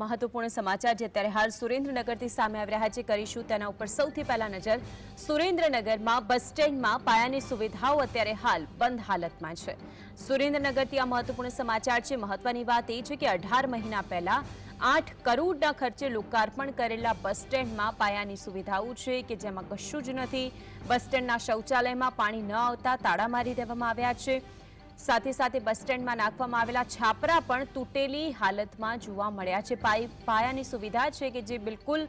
મહત્વપૂર્ણ સમાચાર જે અત્યારે હાલ સુરેન્દ્રનગરથી સામે આવી રહ્યા છે, કરીશું તેના ઉપર સૌથી પહેલા નજર. સુરેન્દ્રનગરમાં બસ સ્ટેન્ડમાં પાયાની સુવિધાઓ અત્યારે હાલ બંધ હાલતમાં છે. સુરેન્દ્રનગરથી આ મહત્વપૂર્ણ સમાચાર છે. મહત્વની વાત એ છે કે અઢાર મહિના પહેલા આઠ કરોડના ખર્ચે લોકાર્પણ કરેલા બસ સ્ટેન્ડમાં પાયાની સુવિધાઓ છે કે જેમાં કશું જ નથી. બસ સ્ટેન્ડના શૌચાલયમાં પાણી ન આવતા તાળા મારી દેવામાં આવ્યા છે. સાથે સાથે બસ સ્ટેન્ડમાં નાખવામાં આવેલા છાપરા પણ તૂટેલી હાલતમાં જોવા મળ્યા છે. પાયાની સુવિધા છે કે જે બિલકુલ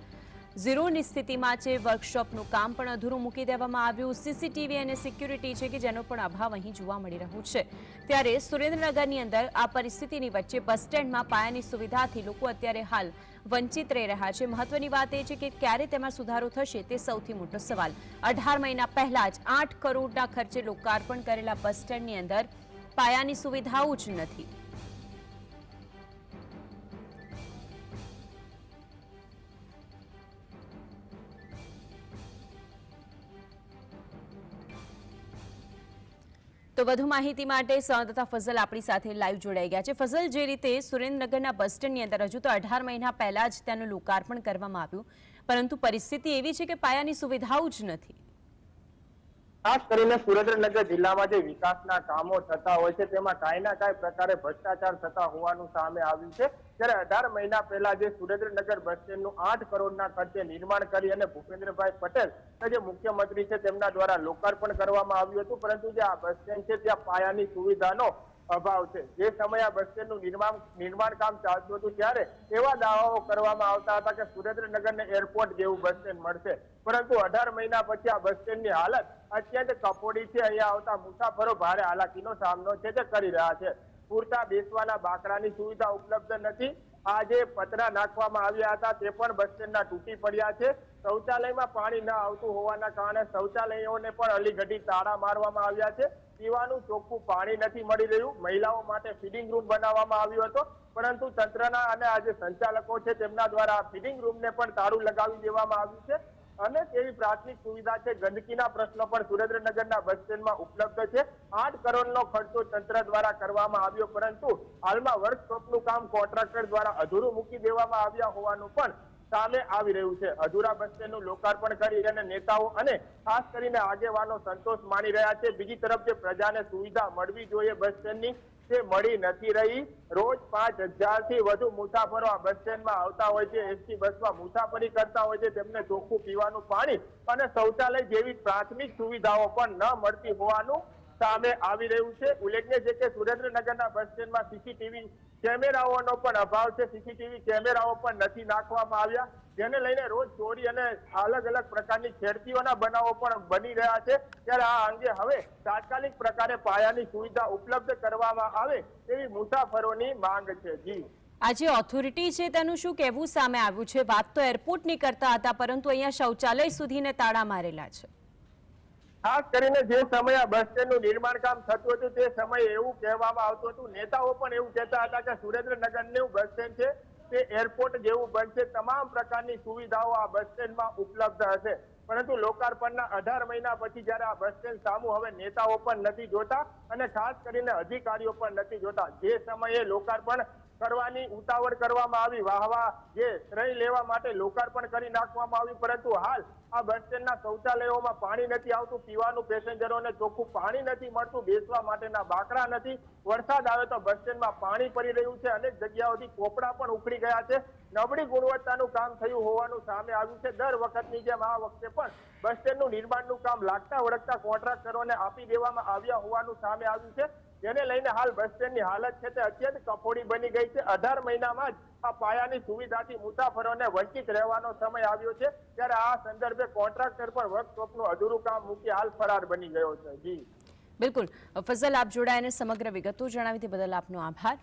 ઝીરોની સ્થિતિમાં છે. વર્કશોપનું કામ પણ અધૂરું મૂકી દેવામાં આવ્યું. સીસીટીવી અને સિક્યુરિટી છે કે જેનો પણ અભાવ અહીં જોવા મળી રહ્યું છે. ત્યારે સુરેન્દ્રનગરની અંદર આ પરિસ્થિતિની વચ્ચે બસ સ્ટેન્ડમાં પાયાની સુવિધાથી લોકો અત્યારે હાલ વંચિત રહી રહ્યા છે. મહત્વની વાત એ છે કે ક્યારે તેમાં સુધારો થશે તે સૌથી મોટો સવાલ. અઢાર મહિના પહેલા જ આઠ કરોડના ખર્ચે લોકાર્પણ કરેલા બસ સ્ટેન્ડની અંદર પાયાની સુવિધાઓ જ નથી. તો વધુ માહિતી માટે સંવાદદાતા ફઝલ આપણી સાથે લાઈવ જોડાઈ ગયા છે. ફઝલ, જે રીતે સુરેન્દ્રનગરના બસ સ્ટેન્ડની અંદર હજુ તો અઢાર મહિના પહેલા જ તેનું લોકાર્પણ કરવામાં આવ્યું. પરંતુ પરિસ્થિતિ એવી છે કે પાયાની સુવિધાઓ જ નથી. ખાસ કરીને સુરેન્દ્રનગર જિલ્લામાં જે વિકાસના કામો થતા હોય છે, તેમાં કાંઈ ના કાંઈ પ્રકારે ભ્રષ્ટાચાર થતા હોવાનું સામે આવ્યું છે. ત્યારે અઢાર મહિના પહેલા જે સુરેન્દ્રનગર બસ સ્ટેન્ડનું આઠ કરોડના ખર્ચે નિર્માણ કરી અને ભૂપેન્દ્રભાઈ પટેલ જે મુખ્યમંત્રી છે, તેમના દ્વારા લોકાર્પણ કરવામાં આવ્યું હતું. પરંતુ જે આ બસ સ્ટેન્ડ છે, ત્યાં પાયાની સુવિધાનો અભાવ છે. જે સમયે આ નિર્માણ નિર્માણ કામ ચાલતું હતું ત્યારે એવા દાવાઓ કરવામાં આવતા હતા કે સુરેન્દ્રનગરને એરપોર્ટ જેવું બસ સ્ટેન્ડ મળશે. પરંતુ અઢાર મહિના પછી આ બસ સ્ટેન્ડની હાલત અત્યંત કફોડી છે. અહીંયા આવતા મુસાફરો ભારે હાલાકીનો સામનો છે તે કરી રહ્યા છે. પૂરતા બેસવાના બાકડાની સુવિધા ઉપલબ્ધ નથી. આ જે પતરા નાખવામાં આવ્યા હતા. તે પણ બસ સ્ટેન્ડના તૂટી પડ્યા છે. શૌચાલયમાં પાણી ન આવતું હોવાના કારણે શૌચાલયોને પણ અલીગઢી તાળા મારવામાં આવ્યા છે. પીવાનું ચોખ્ખું પાણી નથી મળી રહ્યું. મહિલાઓ માટે ફીડિંગ રૂમ બનાવવામાં આવ્યો હતો. પરંતુ તંત્રના અને આ જે સંચાલકો છે તેમના દ્વારા ફીડિંગ રૂમને પણ તાળું લગાવી દેવામાં આવ્યું છે. અને એવી પ્રાથમિક સુવિધા છે. ગંદકીના પ્રશ્નો પણ સુરેન્દ્રનગરના બસ સ્ટેન્ડમાં ઉપલબ્ધ છે. આઠ કરોડનો ખર્ચો તંત્ર દ્વારા કરવામાં આવ્યો, પરંતુ હાલમાં વર્કશોપનું કામ કોન્ટ્રાક્ટર દ્વારા અધૂરું મૂકી દેવામાં આવ્યા હોવાનું પણ સામે આવી રહ્યું છે. અધૂરા બસ સ્ટેન્ડનું લોકાર્પણ કરી અને નેતાઓ અને ખાસ કરીને આગેવાનો સંતોષ માની રહ્યા છે. બીજી તરફ જે પ્રજાને સુવિધા મળવી જોઈએ બસ સ્ટેન્ડની, તે મળી નથી રહી. રોજ પાંચ હજારથી વધુ મુસાફરો આ બસ સ્ટેન્ડમાં આવતા હોય છે. એસટી બસમાં મુસાફરી કરતા હોય છે. તેમને ચોખ્ખું પીવાનું પાણી અને શૌચાલય જેવી પ્રાથમિક સુવિધાઓ પણ ન મળતી હોવાનું સામે આવી રહ્યું છે. ઉલ્લેખનીય છે કે બસ સ્ટેન્ડમાં સીસીટીવી કેમેરાઓનો પણ અભાવ છે. સીસીટીવી કેમેરાઓ પણ નથી નાખવામાં આવ્યા. જેને લઈને રોજ ચોરી અને અલગ અલગ પ્રકારની છેડતીઓના બનાવો પણ બની રહ્યા છે. ત્યારે આ અંગે હવે તાત્કાલિક પ્રકારે પાયાની સુવિધા ઉપલબ્ધ કરવામાં આવે તેવી મુસાફરોની માંગ છે. જી. આ જે ઓથોરિટી છે તેનું શું કહેવું? સામે આવ્યું છે. વાત તો એરપોર્ટની કરતા હતા, પરંતુ અહીંયા શૌચાલય સુધીને તાળા મારેલા છે. ખાસ કરીને જે સમયે આ બસ સ્ટેન્ડનું નિર્માણ કામ થતું હતું, તે સમયે એવું કહેવામાં આવતું હતું, નેતાઓ પણ એવું કહેતા હતા કે સુરેન્દ્રનગરનું બસ સ્ટેન્ડ છે, તે એરપોર્ટ જેવું બનશે તમામ પ્રકારની સુવિધાઓ આ બસ સ્ટેન્ડમાં ઉપલબ્ધ હશે. પરંતુ લોકાર્પણના અઢાર મહિના પછી જ્યારે આ બસ સ્ટેન્ડ સામું, હવે નેતાઓ પણ નથી જોતા અને ખાસ કરીને અધિકારીઓ પણ નથી જોતા. જે સમયે લોકાર્પણ કરવાની ઉતાવળ કરવામાં આવી. વાહવા જે શ્રેય લેવા માટે લોકાર્પણ કરી નાખવામાં આવ્યું. પરંતુ હાલ આ બસ સ્ટેન્ડના શૌચાલયોમાં પાણી નથી આવતું. પીવાનું પેસેન્જરોને ચોખ્ખું પાણી નથી મળતું. બેસવા માટેના બાકડા નથી. વરસાદ આવે તો બસ સ્ટેન્ડમાં પાણી પડી રહ્યું છે. અનેક જગ્યાઓથી કોપડા પણ ઉખડી ગયા છે. નબળી ગુણવત્તાનું કામ થયું હોવાનું સામે આવ્યું છે. દર વખતની જેમ આ વખતે પણ બસ સ્ટેન્ડનું નિર્માણનું કામ લાગતા વળગતા કોન્ટ્રાક્ટરોને આપી દેવામાં આવ્યા હોવાનું સામે આવ્યું છે. જેને લઈને હાલ બસ સ્ટેન્ડની હાલત છે તે અત્યંત કફોડી બની ગઈ છે. અઢાર મહિનામાં જ આ પાયાની સુવિધાથી મુસાફરોને વંચિત રહેવાનો સમય આવ્યો છે. ત્યારે આ સંદર્ભે કોન્ટ્રાક્ટર પર વર્કશોપનું અધૂરું કામ મૂકી હાલ ફરાર બની ગયો છે. જી. બિલકુલ. ફઝલ, આપ જોડાઈને સમગ્ર વિગતો જણાવી તે બદલ આપનો આભાર.